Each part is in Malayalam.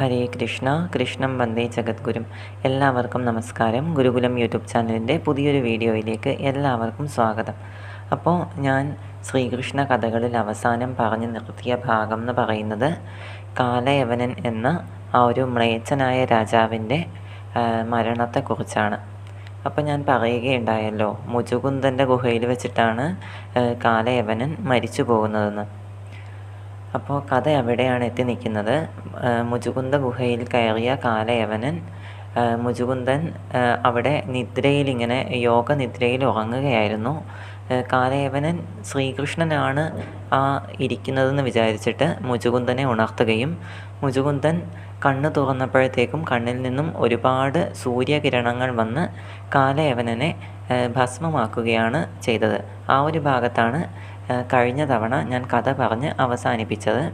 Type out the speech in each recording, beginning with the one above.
ഹരേ കൃഷ്ണ കൃഷ്ണം വന്ദേ ജഗദ്ഗുരും. എല്ലാവർക്കും നമസ്കാരം. ഗുരുകുലം യൂട്യൂബ് ചാനലിന്റെ പുതിയൊരു വീഡിയോയിലേക്ക് എല്ലാവർക്കും സ്വാഗതം. അപ്പോൾ ഞാൻ ശ്രീകൃഷ്ണ കഥകളിൽ അവസാനം പറഞ്ഞു നിർത്തിയ ഭാഗം എന്ന് പറയുന്നത് കാലയവനൻ എന്ന ആ ഒരു മ്ലേച്ഛനായ രാജാവിന്റെ മരണത്തെക്കുറിച്ചാണ്. അപ്പോൾ ഞാൻ പറയുകയുണ്ടായല്ലോ മുജുകുന്ദന്റെ ഗുഹയിൽ വെച്ചിട്ടാണ് കാലയവനൻ മരിച്ചു പോകുന്നതെന്ന്. അപ്പോൾ കഥ അവിടെയാണ് എത്തി നിൽക്കുന്നത്. മുജുകുന്ദ ഗുഹയിൽ കയറിയ കാലയവനൻ മുജുകുന്ദൻ അവിടെ നിദ്രയിൽ ഇങ്ങനെ യോഗ നിദ്രയിൽ ഉറങ്ങുകയായിരുന്നു കാലയവനൻ ശ്രീകൃഷ്ണനാണ് ആ ഇരിക്കുന്നതെന്ന് വിചാരിച്ചിട്ട് മുജുകുന്ദനെ ഉണർത്തുകയും മുജുകുന്ദൻ കണ്ണ് തുറന്നപ്പോഴത്തേക്കും കണ്ണിൽ നിന്നും ഒരുപാട് സൂര്യകിരണങ്ങൾ വന്ന് കാലയവനനെ ഭസ്മമാക്കുകയാണ് ചെയ്തത്. ആ ഒരു ഭാഗത്താണ് കഴിഞ്ഞ തവണ ഞാൻ കഥ പറഞ്ഞ് അവസാനിപ്പിച്ചത്.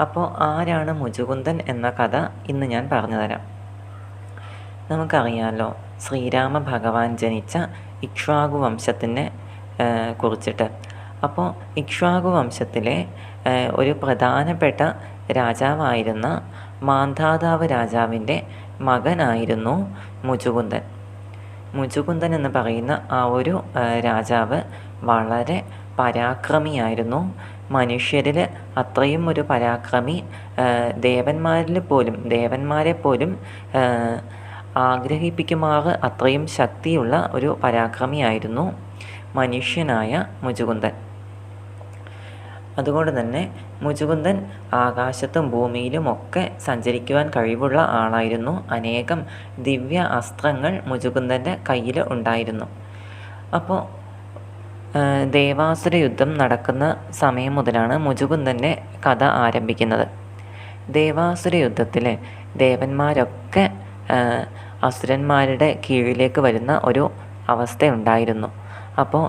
അപ്പോൾ ആരാണ് മുജുകുന്ദൻ എന്ന കഥ ഇന്ന് ഞാൻ പറഞ്ഞു തരാം. നമുക്കറിയാമല്ലോ ശ്രീരാമ ഭഗവാൻ ജനിച്ച ഇക്ഷ്വാകു വംശത്തിനെ കുറിച്ചിട്ട്. അപ്പോൾ ഇക്ഷ്വാകു വംശത്തിലെ ഒരു പ്രധാനപ്പെട്ട രാജാവായിരുന്ന മാന്ധാതാവ് രാജാവിന്റെ മകനായിരുന്നു മുജുകുന്ദൻ. മുജുകുന്ദൻ എന്ന് പറയുന്ന ആ ഒരു രാജാവ് വളരെ പരാക്രമിയായിരുന്നു. മനുഷ്യരിൽ അത്രയും ഒരു പരാക്രമി ദേവന്മാരിൽ പോലും ദേവന്മാരെ പോലും ആഗ്രഹിപ്പിക്കുമാറ് അത്രയും ശക്തിയുള്ള ഒരു പരാക്രമിയായിരുന്നു മനുഷ്യനായ മുചുകുന്ദൻ അതുകൊണ്ട് തന്നെ മുചുകുന്ദൻ ആകാശത്തും ഭൂമിയിലും ഒക്കെ സഞ്ചരിക്കുവാൻ കഴിവുള്ള ആളായിരുന്നു. അനേകം ദിവ്യ അസ്ത്രങ്ങൾ മുചുകുന്ദന്റെ കയ്യിൽ ഉണ്ടായിരുന്നു. അപ്പോൾ ദേവാസുര യുദ്ധം നടക്കുന്ന സമയം മുതലാണ് മുജുകുന്ദന്റെ കഥ ആരംഭിക്കുന്നത്. ദേവാസുര യുദ്ധത്തിൽ ദേവന്മാരൊക്കെ അസുരന്മാരുടെ കീഴിലേക്ക് വരുന്ന ഒരു അവസ്ഥയുണ്ടായിരുന്നു. അപ്പോൾ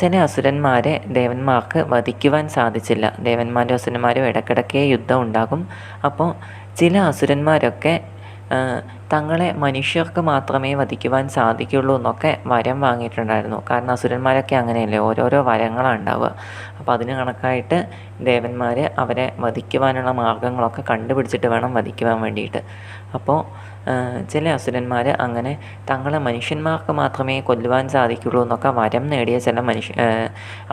ചില അസുരന്മാരെ ദേവന്മാർക്ക് വധിക്കുവാൻ സാധിച്ചില്ല. ദേവന്മാരും അസുരന്മാരും ഇടയ്ക്കിടയ്ക്ക് യുദ്ധം ഉണ്ടാകും. അപ്പോൾ ചില അസുരന്മാരൊക്കെ തങ്ങളെ മനുഷ്യർക്ക് മാത്രമേ വധിക്കുവാൻ സാധിക്കുള്ളൂ എന്നൊക്കെ വരം വാങ്ങിയിട്ടുണ്ടായിരുന്നു. കാരണം അസുരന്മാരൊക്കെ അങ്ങനെയല്ലേ ഓരോരോ വരങ്ങളാണ് ഉണ്ടാവുക. അപ്പോൾ അതിന് കണക്കായിട്ട് ദേവന്മാർ അവരെ വധിക്കുവാനുള്ള മാർഗങ്ങളൊക്കെ കണ്ടുപിടിച്ചിട്ട് വേണം വധിക്കുവാൻ വേണ്ടിയിട്ട്. അപ്പോൾ ചില അസുരന്മാർ അങ്ങനെ തങ്ങളെ മനുഷ്യന്മാർക്ക് മാത്രമേ കൊല്ലുവാൻ സാധിക്കുള്ളൂ എന്നൊക്കെ വരം നേടിയ ചില മനുഷ്യ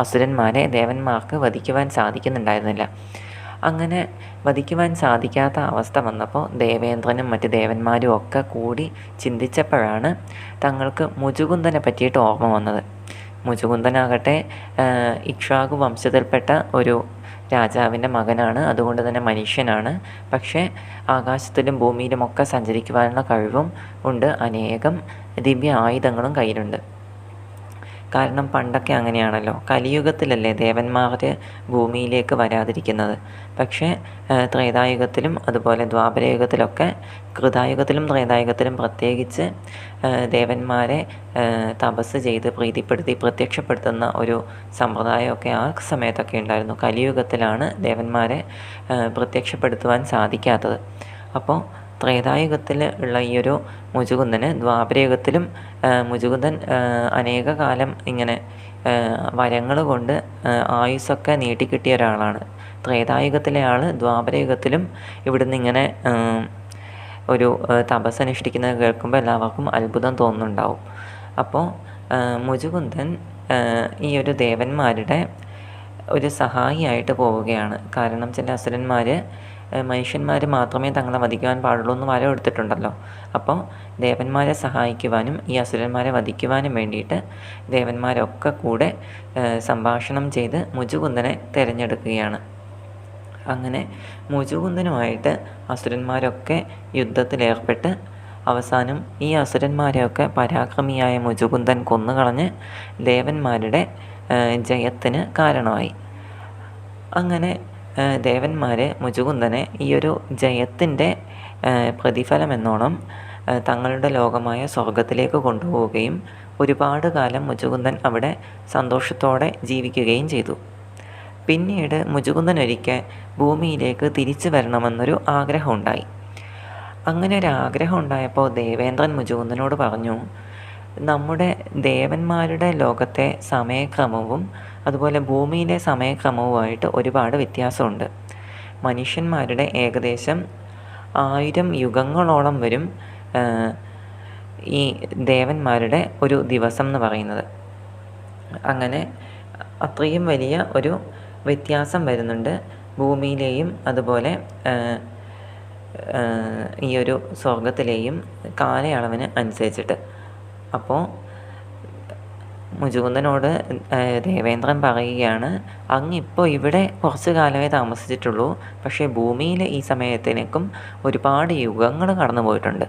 അസുരന്മാരെ ദേവന്മാർക്ക് വധിക്കുവാൻ സാധിക്കുന്നുണ്ടായിരുന്നില്ല. അങ്ങനെ വധിക്കുവാൻ സാധിക്കാത്ത അവസ്ഥ വന്നപ്പോൾ ദേവേന്ദ്രനും മറ്റ് ദേവന്മാരും ഒക്കെ കൂടി ചിന്തിച്ചപ്പോഴാണ് തങ്ങൾക്ക് മുജുകുന്ദനെ പറ്റിയിട്ട് ഓർമ്മ വന്നത്. മുജുകുന്ദനാകട്ടെ ഇക്ഷാഗു വംശത്തിൽപ്പെട്ട ഒരു രാജാവിന്റെ മകനാണ്. അതുകൊണ്ട് തന്നെ മനുഷ്യനാണ്. പക്ഷേ ആകാശത്തിലും ഭൂമിയിലുമൊക്കെ സഞ്ചരിക്കുവാനുള്ള കഴിവും ഉണ്ട്. അനേകം ദിവ്യ ആയുധങ്ങളും കയ്യിലുണ്ട്. കാരണം പണ്ടൊക്കെ അങ്ങനെയാണല്ലോ. കലിയുഗത്തിലല്ലേ ദേവന്മാർ ഭൂമിയിലേക്ക് വരാതിരിക്കുന്നത്. പക്ഷേ ത്രേതായുഗത്തിലും അതുപോലെ ദ്വാപരയുഗത്തിലൊക്കെ കൃതായുഗത്തിലും ത്രേതായുഗത്തിലും പ്രത്യേകിച്ച് ദേവന്മാരെ തപസ് ചെയ്ത് പ്രീതിപ്പെടുത്തി പ്രത്യക്ഷപ്പെടുത്തുന്ന ഒരു സമ്പ്രദായമൊക്കെ ആ സമയത്തൊക്കെ ഉണ്ടായിരുന്നു. കലിയുഗത്തിലാണ് ദേവന്മാരെ പ്രത്യക്ഷപ്പെടുത്തുവാൻ സാധിക്കാത്തത്. അപ്പോൾ ത്രേതായുഗത്തിൽ ഉള്ള ഈ ഒരു മുജുകുന്ദന് ദ്വാപരയുഗത്തിലും മുജുകുന്ദൻ അനേക കാലം ഇങ്ങനെ വരങ്ങൾ കൊണ്ട് ആയുസ്സൊക്കെ നീട്ടിക്കിട്ടിയ ഒരാളാണ്. ത്രേതായുഗത്തിലെ ആൾ ദ്വാപരയുഗത്തിലും ഇവിടുന്ന് ഇങ്ങനെ ഒരു തപസ് അനുഷ്ഠിക്കുന്നത് കേൾക്കുമ്പോൾ എല്ലാവർക്കും അത്ഭുതം തോന്നുന്നുണ്ടാവും. അപ്പോൾ മുജുകുന്ദൻ ഈ ഒരു ദേവന്മാരുടെ ഒരു സഹായിയായിട്ട് പോവുകയാണ്. കാരണം ചില അസുരന്മാർ മനുഷ്യന്മാർ മാത്രമേ തങ്ങളെ വധിക്കുവാൻ പാടുള്ളൂ എന്ന് വരം എടുത്തിട്ടുണ്ടല്ലോ. അപ്പോൾ ദേവന്മാരെ സഹായിക്കുവാനും ഈ അസുരന്മാരെ വധിക്കുവാനും വേണ്ടിയിട്ട് ദേവന്മാരൊക്കെ കൂടെ സംഭാഷണം ചെയ്ത് മുജുകുന്ദനെ തിരഞ്ഞെടുക്കുകയാണ്. അങ്ങനെ മുജുകുന്ദനുമായിട്ട് അസുരന്മാരൊക്കെ യുദ്ധത്തിലേർപ്പെട്ട് അവസാനം ഈ അസുരന്മാരെയൊക്കെ പരാക്രമിയായ മുജുകുന്ദൻ കൊന്നുകളഞ്ഞ് ദേവന്മാരുടെ ജയത്തിന് കാരണമായി. അങ്ങനെ ദേവന്മാരെ മുചുകുന്ദനെ ഈ ഒരു ജയത്തിന്റെ പ്രതിഫലമെന്നോണം തങ്ങളുടെ ലോകമായ സ്വർഗത്തിലേക്ക് കൊണ്ടുപോവുകയും ഒരുപാട് കാലം മുചുകുന്ദൻ അവിടെ സന്തോഷത്തോടെ ജീവിക്കുകയും ചെയ്തു. പിന്നീട് മുചുകുന്ദൻ ഒരിക്കൽ ഭൂമിയിലേക്ക് തിരിച്ചു വരണമെന്നൊരു ആഗ്രഹമുണ്ടായി. അങ്ങനെ ഒരു ആഗ്രഹം ഉണ്ടായപ്പോൾ ദേവേന്ദ്രൻ മുചുകുന്ദനോട് പറഞ്ഞു നമ്മുടെ ദേവന്മാരുടെ ലോകത്തെ സമയക്രമവും അതുപോലെ ഭൂമിയിലെ സമയക്രമവുമായിട്ട് ഒരുപാട് വ്യത്യാസമുണ്ട്. മനുഷ്യന്മാരുടെ ഏകദേശം ആയിരം യുഗങ്ങളോളം വരും ഈ ദേവന്മാരുടെ ഒരു ദിവസം എന്ന് പറയുന്നത്. അങ്ങനെ അത്രയും വലിയ ഒരു വ്യത്യാസം വരുന്നുണ്ട് ഭൂമിയിലെയും അതുപോലെ ഈ ഒരു സ്വർഗത്തിലെയും കാലയളവിന് അനുസരിച്ചിട്ട്. അപ്പോൾ മുചുകുന്ദനോട് ദേവേന്ദ്രൻ പറയുകയാണ് അങ്ങ് അങ്ങിപ്പോൾ ഇവിടെ കുറച്ച് കാലമേ താമസിച്ചിട്ടുള്ളൂ. പക്ഷേ ഭൂമിയിൽ ഈ സമയത്തിനേക്കും ഒരുപാട് യുഗങ്ങൾ കടന്നു പോയിട്ടുണ്ട്.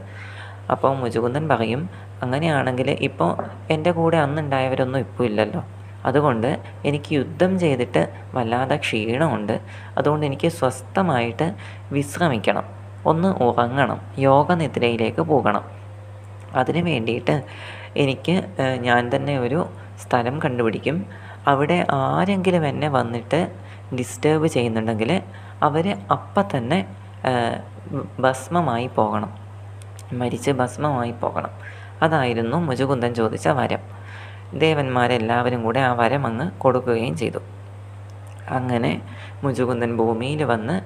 അപ്പോൾ മുജുകുന്ദൻ പറയും അങ്ങനെയാണെങ്കിൽ ഇപ്പോൾ എന്റെ കൂടെ അന്നുണ്ടായവരൊന്നും ഇപ്പോൾ ഇല്ലല്ലോ. അതുകൊണ്ട് എനിക്ക് യുദ്ധം ചെയ്തിട്ട് വല്ലാതെ ക്ഷീണമുണ്ട്. അതുകൊണ്ട് എനിക്ക് സ്വസ്ഥമായിട്ട് വിശ്രമിക്കണം. ഒന്ന് ഉറങ്ങണം. യോഗനിദ്രയിലേക്ക് പോകണം. അതിനു വേണ്ടിയിട്ട് എനിക്ക് ഞാൻ തന്നെ ഒരു സ്ഥലം കണ്ടുപിടിക്കും. അവിടെ ആരെങ്കിലും എന്നെ വന്നിട്ട് ഡിസ്റ്റേബ് ചെയ്യുന്നുണ്ടെങ്കിൽ അവർ അപ്പം തന്നെ ഭസ്മമായി പോകണം. മരിച്ച് ഭസ്മമായി പോകണം. അതായിരുന്നു മുജുകുന്ദൻ ചോദിച്ച വരം. ദേവന്മാരെല്ലാവരും കൂടെ ആ വരം അങ്ങ് കൊടുക്കുകയും ചെയ്തു. അങ്ങനെ മുജുകുന്ദൻ ഭൂമിയിൽ വന്ന്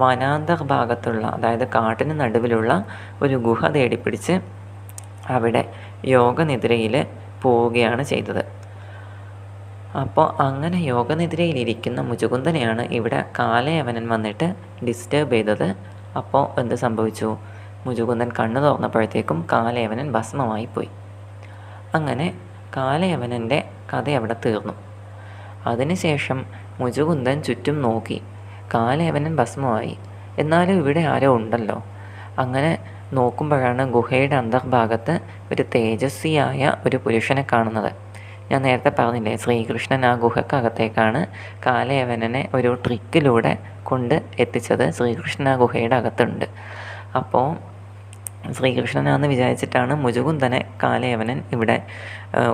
വനാന്തർ ഭാഗത്തുള്ള അതായത് കാട്ടിന് നടുവിലുള്ള ഒരു ഗുഹ തേടിപ്പിടിച്ച് അവിടെ യോഗനിദ്രയിൽ പോവുകയാണ് ചെയ്തത്. അപ്പോൾ അങ്ങനെ യോഗനിദ്രയിലിരിക്കുന്ന മുജുകുന്ദനെയാണ് ഇവിടെ കാലയവനൻ വന്നിട്ട് ഡിസ്റ്റേബ് ചെയ്തത്. അപ്പോൾ എന്ത് സംഭവിച്ചു? മുജുകുന്ദൻ കണ്ണു തുറന്നപ്പോഴത്തേക്കും കാലയവനൻ ഭസ്മമായി പോയി. അങ്ങനെ കാലയവനന്റെ കഥ അവിടെ തീർന്നു. അതിനുശേഷം മുജുകുന്ദൻ ചുറ്റും നോക്കി. കാലയവനൻ ഭസ്മമായി. എന്നാലും ഇവിടെ ആരോ ഉണ്ടല്ലോ. അങ്ങനെ നോക്കുമ്പോഴാണ് ഗുഹയുടെ അന്തർഭാഗത്ത് ഒരു തേജസ്വിയായ ഒരു പുരുഷനെ കാണുന്നത്. ഞാൻ നേരത്തെ പറഞ്ഞില്ലേ ശ്രീകൃഷ്ണൻ ആ ഗുഹക്കകത്തേക്കാണ് കാലയവനനെ ഒരു ട്രിക്കിലൂടെ കൊണ്ട് എത്തിച്ചത്. ശ്രീകൃഷ്ണൻ ആ ഗുഹയുടെ അകത്തുണ്ട്. അപ്പോൾ ശ്രീകൃഷ്ണനാന്ന് വിചാരിച്ചിട്ടാണ് മുജുകുന്ദനെ കാലയവനൻ ഇവിടെ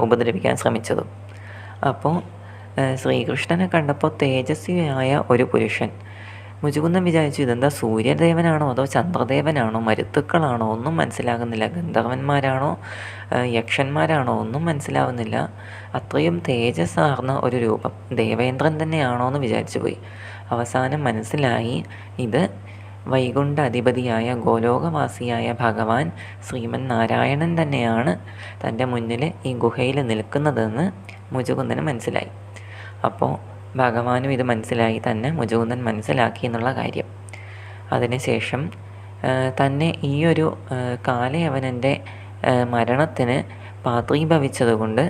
ഉപദ്രവിക്കാൻ ശ്രമിച്ചതും. അപ്പോൾ ശ്രീകൃഷ്ണനെ കണ്ടപ്പോൾ തേജസ്വിയായ ഒരു പുരുഷൻ മുജുകുന്ദൻ വിചാരിച്ചു ഇതെന്താ സൂര്യദേവനാണോ അതോ ചന്ദ്രദേവനാണോ? മരുത്തുക്കളാണോ? ഒന്നും മനസ്സിലാകുന്നില്ല. ഗന്ധർവന്മാരാണോ? യക്ഷന്മാരാണോ? ഒന്നും മനസ്സിലാവുന്നില്ല. അത്രയും തേജസ്സാർന്ന ഒരു രൂപം ദേവേന്ദ്രൻ തന്നെയാണോ എന്ന് വിചാരിച്ചു പോയി. അവസാനം മനസ്സിലായി ഇത് വൈകുണ്ഠ അധിപതിയായ ഗോലോകവാസിയായ ഭഗവാൻ ശ്രീമൻ നാരായണൻ തന്നെയാണ് തന്റെ മുന്നിൽ ഈ ഗുഹയിൽ നിൽക്കുന്നതെന്ന് മുജുകുന്ദന് മനസ്സിലായി. അപ്പോൾ ഭഗവാനും ഇത് മനസ്സിലായി തന്നെ മുജുകുന്ദൻ മനസ്സിലാക്കി എന്നുള്ള കാര്യം. അതിനുശേഷം തന്നെ ഈ ഒരു കാലയവനന്റെ മരണത്തിന് പാത്രീഭവിച്ചതുകൊണ്ട്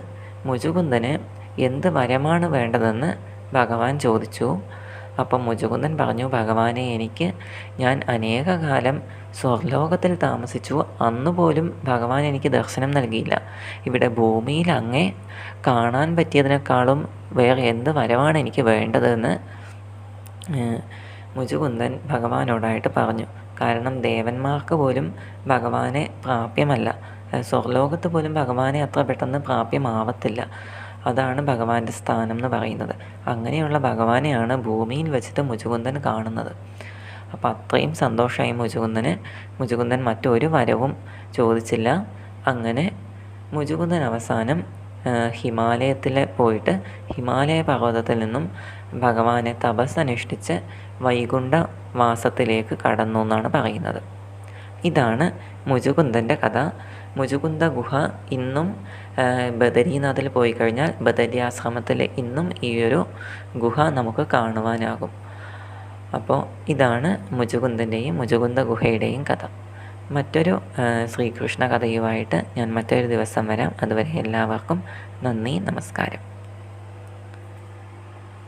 മുജുകുന്ദന് എന്ത് വരമാണ് വേണ്ടതെന്ന് ഭഗവാൻ ചോദിച്ചു. അപ്പം മുജുകുന്ദൻ പറഞ്ഞു ഭഗവാനെ എനിക്ക് ഞാൻ അനേകകാലം സ്വർലോകത്തിൽ താമസിച്ചു. അന്നുപോലും ഭഗവാൻ എനിക്ക് ദർശനം നൽകിയില്ല. ഇവിടെ ഭൂമിയിൽ അങ്ങേ കാണാൻ പറ്റിയതിനേക്കാളും വേറെ എന്ത് വരവാണ് എനിക്ക് വേണ്ടതെന്ന് മുജുകുന്ദൻ ഭഗവാനോടായിട്ട് പറഞ്ഞു. കാരണം ദേവന്മാർക്ക് പോലും ഭഗവാനെ പ്രാപ്യമല്ല. സ്വർലോകത്ത് പോലും ഭഗവാനെ അത്ര പെട്ടെന്ന് പ്രാപ്യമാവത്തില്ല. അതാണ് ഭഗവാന്റെ സ്ഥാനം എന്ന് പറയുന്നത്. അങ്ങനെയുള്ള ഭഗവാനെയാണ് ഭൂമിയിൽ വെച്ചിട്ട് മുജുകുന്ദൻ കാണുന്നത്. അപ്പോൾ അത്രയും സന്തോഷമായി മുജുകുന്ദന്. മുജുകുന്ദൻ മറ്റൊരു വരവും ചോദിച്ചില്ല. അങ്ങനെ മുജുകുന്ദൻ അവസാനം ഹിമാലയത്തിൽ പോയിട്ട് ഹിമാലയ പർവതത്തിൽ നിന്നും ഭഗവാനെ തപസ്സനുഷ്ഠിച്ച് വൈകുണ്ഠ വാസത്തിലേക്ക് കടന്നു എന്നാണ് പറയുന്നത്. ഇതാണ് മുജുകുന്ദന്റെ കഥ. മുജുകുന്ദ ഗുഹ ഇന്നും ബദരീനാഥിൽ പോയി കഴിഞ്ഞാൽ ബദരി ആശ്രമത്തിൽ ഇന്നും ഈ ഒരു ഗുഹ നമുക്ക് കാണുവാനാകും. അപ്പോൾ ഇതാണ് മുജുകുന്ദന്റെയും മുജുകുന്ദ ഗുഹയുടെയും കഥ. മറ്റൊരു ശ്രീകൃഷ്ണ കഥയുമായിട്ട് ഞാൻ മറ്റൊരു ദിവസം വരാം. അതുവരെ എല്ലാവർക്കും നന്ദി നമസ്കാരം.